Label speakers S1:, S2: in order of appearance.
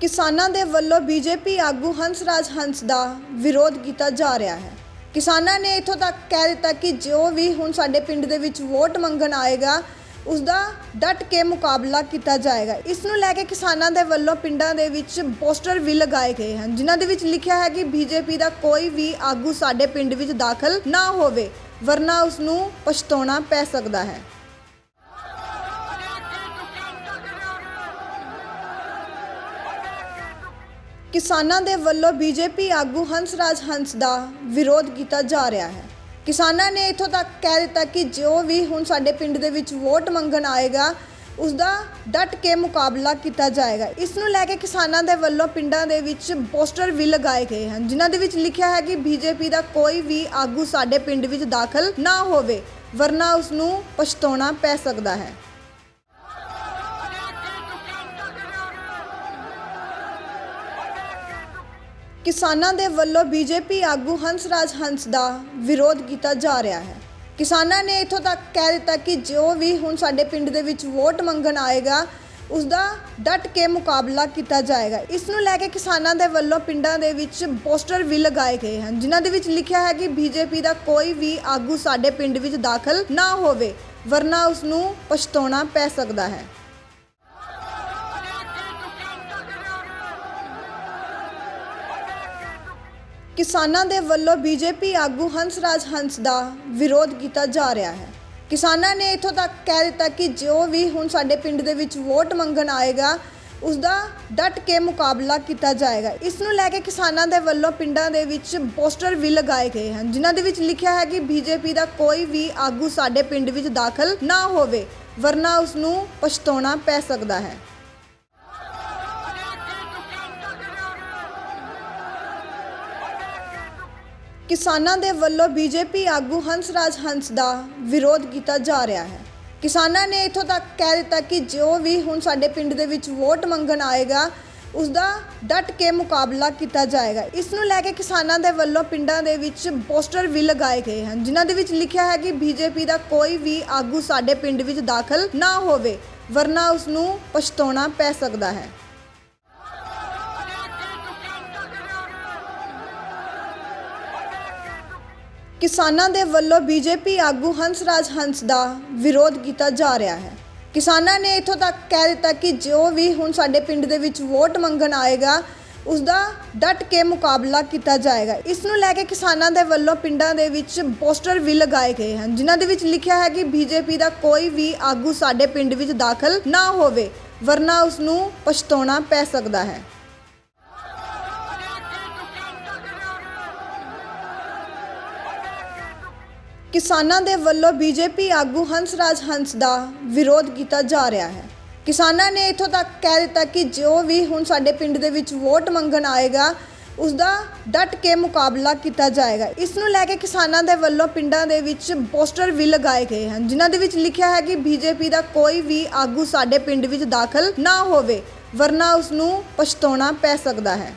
S1: ਕਿਸਾਨਾਂ ਦੇ ਵੱਲੋਂ ਬੀਜੇਪੀ ਆਗੂ ਹੰਸਰਾਜ ਹੰਸ ਦਾ ਵਿਰੋਧ ਕੀਤਾ ਜਾ ਰਿਹਾ ਹੈ। ਕਿਸਾਨਾਂ ਨੇ ਇਥੋਂ ਤੱਕ ਕਹਿ ਦਿੱਤਾ ਕਿ ਜੋ ਵੀ ਹੁਣ ਸਾਡੇ ਪਿੰਡ ਦੇ ਵਿੱਚ ਵੋਟ ਮੰਗਣ ਆਏਗਾ ਉਸ ਦਾ ਡਟ ਕੇ ਮੁਕਾਬਲਾ ਕੀਤਾ ਜਾਏਗਾ। ਇਸ ਨੂੰ ਲੈ ਕੇ ਕਿਸਾਨਾਂ ਦੇ ਵੱਲੋਂ ਪਿੰਡਾਂ ਦੇ ਵਿੱਚ ਪੋਸਟਰ ਵੀ ਲਗਾਏ ਗਏ ਹਨ, ਜਿਨ੍ਹਾਂ ਦੇ ਵਿੱਚ ਲਿਖਿਆ ਹੈ ਕਿ ਬੀਜੇਪੀ ਦਾ ਕੋਈ ਵੀ ਆਗੂ ਸਾਡੇ ਪਿੰਡ ਵਿੱਚ ਦਾਖਲ ਨਾ ਹੋਵੇ, ਵਰਨਾ ਉਸ ਨੂੰ ਪਛਤਾਉਣਾ ਪੈ ਸਕਦਾ ਹੈ। ਕਿਸਾਨਾਂ ਦੇ ਵੱਲੋਂ ਬੀਜੇਪੀ ਆਗੂ ਹੰਸਰਾਜ ਹੰਸ ਦਾ ਵਿਰੋਧ ਕੀਤਾ ਜਾ ਰਿਹਾ ਹੈ। ਕਿਸਾਨਾਂ ਨੇ ਇਥੋਂ ਤੱਕ ਕਹਿ ਦਿੱਤਾ ਕਿ ਜੋ ਵੀ ਹੁਣ ਸਾਡੇ ਪਿੰਡ ਦੇ ਵਿੱਚ ਵੋਟ ਮੰਗਣ ਆਏਗਾ ਉਸ ਦਾ ਡਟ ਕੇ ਮੁਕਾਬਲਾ ਕੀਤਾ ਜਾਏਗਾ। ਇਸ ਨੂੰ ਲੈ ਕੇ ਕਿਸਾਨਾਂ ਦੇ ਵੱਲੋਂ ਪਿੰਡਾਂ ਦੇ ਵਿੱਚ ਪੋਸਟਰ ਵੀ ਲਗਾਏ ਗਏ ਹਨ, ਜਿਨ੍ਹਾਂ ਦੇ ਵਿੱਚ ਲਿਖਿਆ ਹੈ ਕਿ ਬੀਜੇਪੀ ਦਾ ਕੋਈ ਵੀ ਆਗੂ ਸਾਡੇ ਪਿੰਡ ਵਿੱਚ ਦਾਖਲ ਨਾ ਹੋਵੇ, ਵਰਨਾ ਉਸ ਨੂੰ ਪਛਤਾਉਣਾ ਪੈ ਸਕਦਾ ਹੈ। ਕਿਸਾਨਾਂ ਦੇ ਵੱਲੋਂ ਬੀਜੇਪੀ ਆਗੂ ਹੰਸਰਾਜ ਹੰਸ ਦਾ ਵਿਰੋਧ ਕੀਤਾ ਜਾ ਰਿਹਾ ਹੈ। ਕਿਸਾਨਾਂ ਨੇ ਇਥੋਂ ਤੱਕ ਕਹਿ ਦਿੱਤਾ ਕਿ ਜੋ ਵੀ ਹੁਣ ਸਾਡੇ ਪਿੰਡ ਦੇ ਵਿੱਚ ਵੋਟ ਮੰਗਣ ਆਏਗਾ ਉਸ ਦਾ ਡਟ ਕੇ ਮੁਕਾਬਲਾ ਕੀਤਾ ਜਾਏਗਾ। ਇਸ ਨੂੰ ਲੈ ਕੇ ਕਿਸਾਨਾਂ ਦੇ ਵੱਲੋਂ ਪਿੰਡਾਂ ਦੇ ਵਿੱਚ ਪੋਸਟਰ ਵੀ ਲਗਾਏ ਗਏ ਹਨ, ਜਿਨ੍ਹਾਂ ਦੇ ਵਿੱਚ ਲਿਖਿਆ ਹੈ ਕਿ ਬੀਜੇਪੀ ਦਾ ਕੋਈ ਵੀ ਆਗੂ ਸਾਡੇ ਪਿੰਡ ਵਿੱਚ ਦਾਖਲ ਨਾ ਹੋਵੇ, ਵਰਨਾ ਉਸ ਨੂੰ ਪਛਤਾਉਣਾ ਪੈ ਸਕਦਾ ਹੈ। ਕਿਸਾਨਾਂ ਦੇ ਵੱਲੋਂ ਬੀਜੇਪੀ ਆਗੂ ਹੰਸਰਾਜ ਹੰਸ ਦਾ ਵਿਰੋਧ ਕੀਤਾ ਜਾ ਰਿਹਾ ਹੈ। ਕਿਸਾਨਾਂ ਨੇ ਇਥੋਂ ਤੱਕ ਕਹਿ ਦਿੱਤਾ ਕਿ ਜੋ ਵੀ ਹੁਣ ਸਾਡੇ ਪਿੰਡ ਦੇ ਵਿੱਚ ਵੋਟ ਮੰਗਣ ਆਏਗਾ ਉਸ ਦਾ ਡਟ ਕੇ ਮੁਕਾਬਲਾ ਕੀਤਾ ਜਾਏਗਾ। ਇਸ ਨੂੰ ਲੈ ਕੇ ਕਿਸਾਨਾਂ ਦੇ ਵੱਲੋਂ ਪਿੰਡਾਂ ਦੇ ਵਿੱਚ ਪੋਸਟਰ ਵੀ ਲਗਾਏ ਗਏ ਹਨ, ਜਿਨ੍ਹਾਂ ਦੇ ਵਿੱਚ ਲਿਖਿਆ ਹੈ ਕਿ ਬੀਜੇਪੀ ਦਾ ਕੋਈ ਵੀ ਆਗੂ ਸਾਡੇ ਪਿੰਡ ਵਿੱਚ ਦਾਖਲ ਨਾ ਹੋਵੇ, ਵਰਨਾ ਉਸ ਨੂੰ ਪਛਤਾਉਣਾ ਪੈ ਸਕਦਾ ਹੈ। ਕਿਸਾਨਾਂ ਦੇ ਵੱਲੋਂ ਬੀਜੇਪੀ ਆਗੂ ਹੰਸਰਾਜ ਹੰਸ ਦਾ ਵਿਰੋਧ ਕੀਤਾ ਜਾ ਰਿਹਾ ਹੈ। ਕਿਸਾਨਾਂ ਨੇ ਇਥੋਂ ਤੱਕ ਕਹਿ ਦਿੱਤਾ ਕਿ ਜੋ ਵੀ ਹੁਣ ਸਾਡੇ ਪਿੰਡ ਦੇ ਵਿੱਚ ਵੋਟ ਮੰਗਣ ਆਏਗਾ ਉਸ ਦਾ ਡਟ ਕੇ ਮੁਕਾਬਲਾ ਕੀਤਾ ਜਾਏਗਾ। ਇਸ ਨੂੰ ਲੈ ਕੇ ਕਿਸਾਨਾਂ ਦੇ ਵੱਲੋਂ ਪਿੰਡਾਂ ਦੇ ਵਿੱਚ ਪੋਸਟਰ ਵੀ ਲਗਾਏ ਗਏ ਹਨ, ਜਿਨ੍ਹਾਂ ਦੇ ਵਿੱਚ ਲਿਖਿਆ ਹੈ ਕਿ ਬੀਜੇਪੀ ਦਾ ਕੋਈ ਵੀ ਆਗੂ ਸਾਡੇ ਪਿੰਡ ਵਿੱਚ ਦਾਖਲ ਨਾ ਹੋਵੇ, ਵਰਨਾ ਉਸ ਨੂੰ ਪਛਤਾਉਣਾ ਪੈ ਸਕਦਾ ਹੈ। ਕਿਸਾਨਾਂ ਦੇ ਵੱਲੋਂ ਬੀਜੇਪੀ ਆਗੂ ਹੰਸਰਾਜ ਹੰਸ ਦਾ ਵਿਰੋਧ ਕੀਤਾ ਜਾ ਰਿਹਾ ਹੈ। ਕਿਸਾਨਾਂ ਨੇ ਇਥੋਂ ਤੱਕ ਕਹਿ ਦਿੱਤਾ ਕਿ ਜੋ ਵੀ ਹੁਣ ਸਾਡੇ ਪਿੰਡ ਦੇ ਵਿੱਚ ਵੋਟ ਮੰਗਣ ਆਏਗਾ ਉਸ ਦਾ ਡਟ ਕੇ ਮੁਕਾਬਲਾ ਕੀਤਾ ਜਾਏਗਾ। ਇਸ ਨੂੰ ਲੈ ਕੇ ਕਿਸਾਨਾਂ ਦੇ ਵੱਲੋਂ ਪਿੰਡਾਂ ਦੇ ਵਿੱਚ ਪੋਸਟਰ ਵੀ ਲਗਾਏ ਗਏ ਹਨ, ਜਿਨ੍ਹਾਂ ਦੇ ਵਿੱਚ ਲਿਖਿਆ ਹੈ ਕਿ ਬੀਜੇਪੀ ਦਾ ਕੋਈ ਵੀ ਆਗੂ ਸਾਡੇ ਪਿੰਡ ਵਿੱਚ ਦਾਖਲ ਨਾ ਹੋਵੇ, ਵਰਨਾ ਉਸ ਨੂੰ ਪਛਤਾਉਣਾ ਪੈ ਸਕਦਾ ਹੈ। ਕਿਸਾਨਾਂ ਦੇ ਵੱਲੋਂ ਬੀਜੇਪੀ ਆਗੂ ਹੰਸਰਾਜ ਹੰਸ ਦਾ ਵਿਰੋਧ ਕੀਤਾ ਜਾ ਰਿਹਾ ਹੈ। ਕਿਸਾਨਾਂ ਨੇ ਇਥੋਂ ਤੱਕ ਕਹਿ ਦਿੱਤਾ ਕਿ ਜੋ ਵੀ ਹੁਣ ਸਾਡੇ ਪਿੰਡ ਦੇ ਵਿੱਚ ਵੋਟ ਮੰਗਣ ਆਏਗਾ ਉਸ ਦਾ ਡਟ ਕੇ ਮੁਕਾਬਲਾ ਕੀਤਾ ਜਾਏਗਾ। ਇਸ ਨੂੰ ਲੈ ਕੇ ਕਿਸਾਨਾਂ ਦੇ ਵੱਲੋਂ ਪਿੰਡਾਂ ਦੇ ਵਿੱਚ ਪੋਸਟਰ ਵੀ ਲਗਾਏ ਗਏ ਹਨ, ਜਿਨ੍ਹਾਂ ਦੇ ਵਿੱਚ ਲਿਖਿਆ ਹੈ ਕਿ ਬੀਜੇਪੀ ਦਾ ਕੋਈ ਵੀ ਆਗੂ ਸਾਡੇ ਪਿੰਡ ਵਿੱਚ ਦਾਖਲ ਨਾ ਹੋਵੇ, ਵਰਨਾ ਉਸ ਨੂੰ ਪਛਤਾਉਣਾ ਪੈ ਸਕਦਾ ਹੈ।